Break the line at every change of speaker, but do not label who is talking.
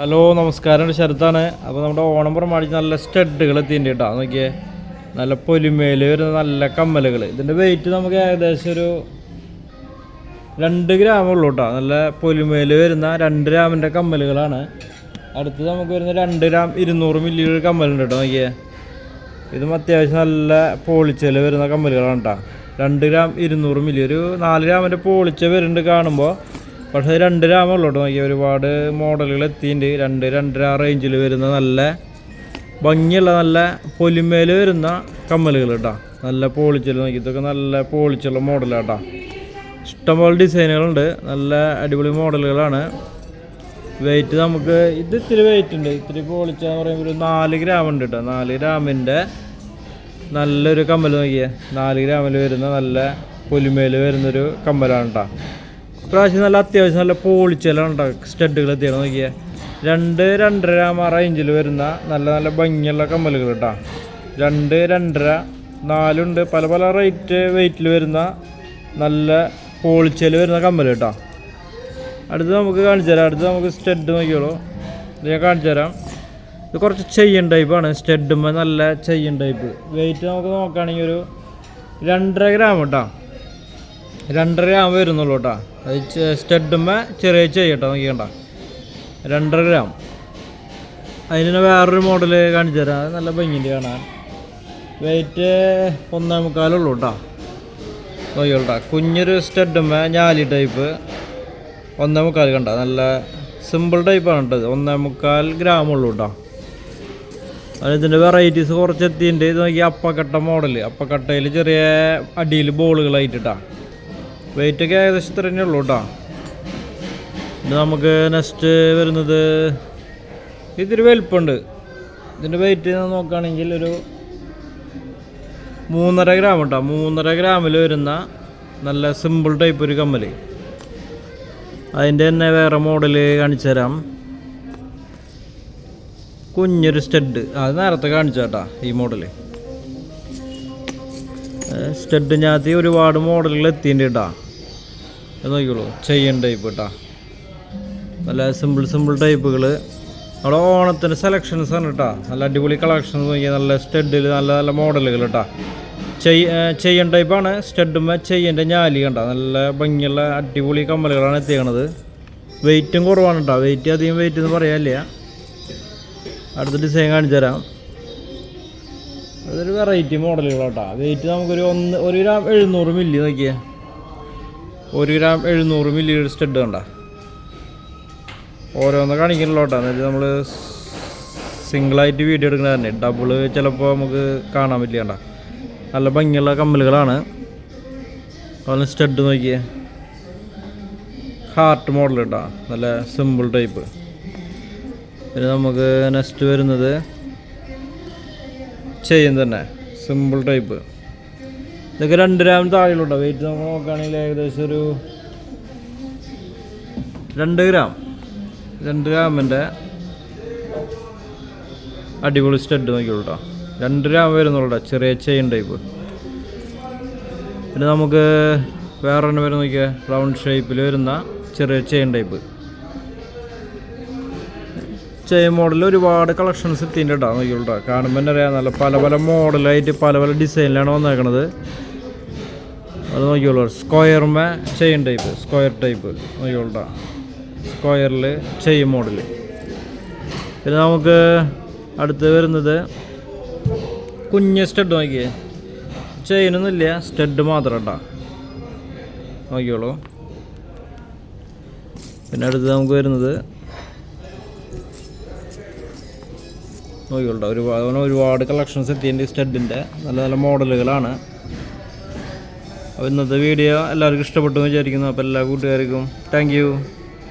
Hello നമസ്കാരം. ശരത്താണ്. അപ്പോൾ നമ്മുടെ ഓണം പ്രമാണിച്ച് നല്ല സ്റ്റഡുകൾ എത്തിയിട്ടുണ്ട് കേട്ടോ നോക്കിയേ നല്ല പൊലിമേൽ വരുന്ന നല്ല കമ്മലുകൾ ഇതിന്റെ വെയിറ്റ് നമുക്ക് ഏകദേശം ഒരു രണ്ട് ഗ്രാം ഉള്ളൂ കേട്ടോ നല്ല പൊലിമേൽ വരുന്ന രണ്ട് ഗ്രാമിന്റെ കമ്മലുകളാണ്. അടുത്ത് നമുക്ക് വരുന്ന രണ്ട് ഗ്രാം ഇരുന്നൂറ് മില്ലിയുടെ കമ്മലുണ്ട് കേട്ടോ നോക്കിയേ ഇതും അത്യാവശ്യം നല്ല പോളിച്ചയിൽ വരുന്ന കമ്മലുകളാണ് കേട്ടോ രണ്ട് ഗ്രാം ഇരുന്നൂറ് മില്ലി ഒരു നാല് ഗ്രാമിന്റെ പോളിച്ച വരുന്നുണ്ട് കാണുമ്പോൾ പക്ഷേ രണ്ട് ഗ്രാമേ ഉള്ളൂ കേട്ടോ. നോക്കിയാൽ ഒരുപാട് മോഡലുകൾ എത്തിയിട്ടുണ്ട്. രണ്ട് രണ്ടര റേഞ്ചിൽ വരുന്ന നല്ല ഭംഗിയുള്ള നല്ല പൊലിമേൽ വരുന്ന കമ്മലുകൾ കേട്ടോ. നല്ല പോളിച്ചുള്ള നോക്കി ഇതൊക്കെ നല്ല പോളിച്ചുള്ള മോഡലാണ് കേട്ടോ. ഇഷ്ടംപോലെ ഡിസൈനുകളുണ്ട് നല്ല അടിപൊളി മോഡലുകളാണ് വെയിറ്റ് നമുക്ക് ഇത് ഇത്തിരി വെയിറ്റ് ഉണ്ട്. ഇത്തിരി പോളിച്ചാന്ന് പറയുമ്പോൾ ഒരു നാല് ഗ്രാം ഉണ്ട് കേട്ടോ. നാല് ഗ്രാമിന്റെ നല്ലൊരു കമ്മൽ നോക്കിയേ. നാല് ഗ്രാമിൽ വരുന്ന നല്ല പൊലിമേൽ വരുന്നൊരു കമ്മലാണ് കേട്ടോ. ഇപ്രാവശ്യം നല്ല അത്യാവശ്യം നല്ല പോളിച്ചെല്ലാം ഉണ്ടാവും സ്റ്റഡുകൾ എത്തിയാണ് നോക്കിയാൽ രണ്ട് രണ്ടര ആ റേഞ്ചിൽ വരുന്ന നല്ല നല്ല ഭംഗിയുള്ള കമ്മലുകൾ കേട്ടോ രണ്ട് രണ്ടര നാലുണ്ട്. പല പല റേറ്റ് വെയിറ്റിൽ വരുന്ന നല്ല പോളിച്ചയിൽ വരുന്ന കമ്മൽ കേട്ടോ അടുത്ത് നമുക്ക് കാണിച്ചു തരാം. അടുത്ത് നമുക്ക് സ്റ്റഡ് നോക്കിയോളൂ. ഇത് ഞാൻ കാണിച്ചു തരാം. ഇത് കുറച്ച് ചെയ്യൻ ടൈപ്പാണ് സ്റ്റഡുമ്പോൾ നല്ല ചെയ്യൻ ടൈപ്പ് വെയിറ്റ് നമുക്ക് നോക്കുകയാണെങ്കിൽ ഒരു രണ്ടര ഗ്രാം കേട്ടോ രണ്ടര ഗ്രാം വരുന്നുള്ളൂ കേട്ടോ അത് സ്റ്റെഡുമ്പോൾ ചെറിയ ചെയ്യട്ടോ നോക്കിക്കണ്ട. രണ്ടര ഗ്രാം അതിന് വേറൊരു മോഡൽ കാണിച്ചു തരാം. നല്ല ഭംഗിന്റെ കാണാൻ. വെയിറ്റ് ഒന്നേ മുക്കാലുള്ളൂ കേട്ടോ നോക്കിയോട്ടാ കുഞ്ഞൊരു സ്റ്റെഡുമ്പോൾ ഞാലി ടൈപ്പ് ഒന്നേ മുക്കാൽ കണ്ട. നല്ല സിമ്പിൾ ടൈപ്പാണ് കേട്ടത് ഒന്നേ മുക്കാൽ ഗ്രാം ഉള്ളൂ കേട്ടോ ഇതിന്റെ വെറൈറ്റീസ് കുറച്ച് എത്തിയിട്ടുണ്ട് ഇത് നോക്കി അപ്പക്കട്ട മോഡൽ അപ്പക്കട്ടയിൽ ചെറിയ അടിയിൽ ബോളുകളായിട്ടാ വെയിറ്റ് ഒക്കെ ഏകദേശം ഇത്ര തന്നെ ഉള്ളൂ കേട്ടോ. ഇത് നമുക്ക് നെക്സ്റ്റ് വരുന്നത് ഇതൊരു വലിപ്പമുണ്ട്. ഇതിന്റെ വെയിറ്റ് നോക്കുകയാണെങ്കിൽ ഒരു മൂന്നര ഗ്രാം കേട്ടോ മൂന്നര ഗ്രാമിൽ വരുന്ന നല്ല സിമ്പിൾ ടൈപ്പ് ഒരു കമ്മൽ അതിന്റെ തന്നെ വേറെ മോഡൽ കാണിച്ചു തരാം. കുഞ്ഞൊരു സ്റ്റഡ് അത് നേരത്തെ കാണിച്ചു കേട്ടാ ഈ മോഡൽ സ്റ്റഡിനകത്ത് ഒരുപാട് മോഡലുകൾ എത്തിയിട്ടുണ്ട് കേട്ടാ. അത് നോക്കിക്കോളൂ. ചെയ്യൻ ടൈപ്പ് കേട്ടാ. നല്ല സിമ്പിൾ സിമ്പിൾ ടൈപ്പുകൾ അവിടെ ഓണത്തിന് സെലക്ഷൻസ് ആണ് കേട്ടോ. നല്ല അടിപൊളി കളക്ഷൻസ് നോക്കിയാൽ നല്ല സ്റ്റഡിൽ നല്ല നല്ല മോഡലുകൾ കേട്ടോ. ചെയ്യ ചെയ്യൻ ടൈപ്പാണ് സ്റ്റഡുമ്പോൾ ചെയ്യന്റെ ഞാലി കണ്ട. നല്ല ഭംഗിയുള്ള അടിപൊളി കമ്മലുകളാണ് എത്തിക്കണത് വെയിറ്റും കുറവാണ് കേട്ടോ. വെയിറ്റ് അധികം വെയിറ്റ് എന്ന് പറയാനില്ല. അടുത്ത ഡിസൈൻ കാണിച്ചു തരാം അതൊരു വെറൈറ്റി മോഡലുകളാട്ടോ. വെയിറ്റ് നമുക്കൊരു ഒന്ന് ഒരു ഗ്രാം എഴുന്നൂറ് മില്ലി നോക്കിയേ. ഒരു ഗ്രാം എഴുന്നൂറ് മില്ലി സ്റ്റഡ് കണ്ട. ഓരോന്ന് കാണിക്കണല്ലോ കേട്ടോ എന്നുവെച്ചാൽ നമ്മൾ സിംഗിളായിട്ട് വീഡിയോ എടുക്കുന്നത് തന്നെ. ഡബിൾ ചിലപ്പോൾ നമുക്ക് കാണാൻ പറ്റില്ല കണ്ട. നല്ല ഭംഗിയുള്ള കമ്മലുകളാണ്. അതുപോലെ സ്റ്റഡ് നോക്കിയേ. ഹാർട്ട് മോഡൽ കേട്ടോ നല്ല സിമ്പിൾ ടൈപ്പ് പിന്നെ നമുക്ക് നെക്സ്റ്റ് വരുന്നത് ചെയ്യും തന്നെ സിമ്പിൾ ടൈപ്പ് ഇതൊക്കെ രണ്ട് ഗ്രാം താഴെയുള്ളൂ വെയിറ്റ് നമുക്ക് നോക്കുകയാണെങ്കിൽ ഏകദേശം ഒരു രണ്ട് ഗ്രാം രണ്ട് ഗ്രാമിന്റെ അടിപൊളി സ്റ്റഡ് നോക്കിയുള്ളൂ കേട്ടോ രണ്ട് ഗ്രാം വരുന്നുള്ളൂ ചെറിയ ചെയിൻ ടൈപ്പ് പിന്നെ നമുക്ക് വേറെ എണ്ണം വരുന്ന നോക്കിയാൽ റൗണ്ട് ഷേപ്പിൽ വരുന്ന ചെറിയ ചെയിൻ ടൈപ്പ് ചെയിൻ മോഡൽ ഒരുപാട് കളക്ഷൻസ് എത്തിയിട്ടുണ്ട് കേട്ടോ കാണുമ്പോൾ തന്നെ അറിയാം നല്ല പല പല മോഡലായിട്ട് പല പല ഡിസൈനിലാണ് വന്നേക്കണത്. അത് നോക്കിയോളൂ സ്ക്വയറുമേ ചെയിൻ ടൈപ്പ് സ്ക്വയർ ടൈപ്പ് നോക്കിയോളൂ സ്ക്വയറിൽ ചെയിൻ മോഡൽ പിന്നെ നമുക്ക് അടുത്ത് വരുന്നത് കുഞ്ഞ് സ്റ്റഡ് നോക്കിയേ. ചെയിനൊന്നുമില്ല സ്റ്റഡ് മാത്രം കേട്ടോ നോക്കിയോളൂ പിന്നെ അടുത്ത് നമുക്ക് വരുന്നത് നോക്കിയോളൂ ഒരുപാട് അതുപോലെ ഒരുപാട് കളക്ഷൻസ് എത്തിയിട്ടുണ്ട് സ്റ്റഡിന്റെ നല്ല നല്ല മോഡലുകളാണ് അപ്പോൾ ഇന്നത്തെ വീഡിയോ എല്ലാവർക്കും ഇഷ്ടപ്പെട്ടു വിചാരിക്കുന്നു അപ്പോൾ എല്ലാ കൂട്ടുകാർക്കും താങ്ക്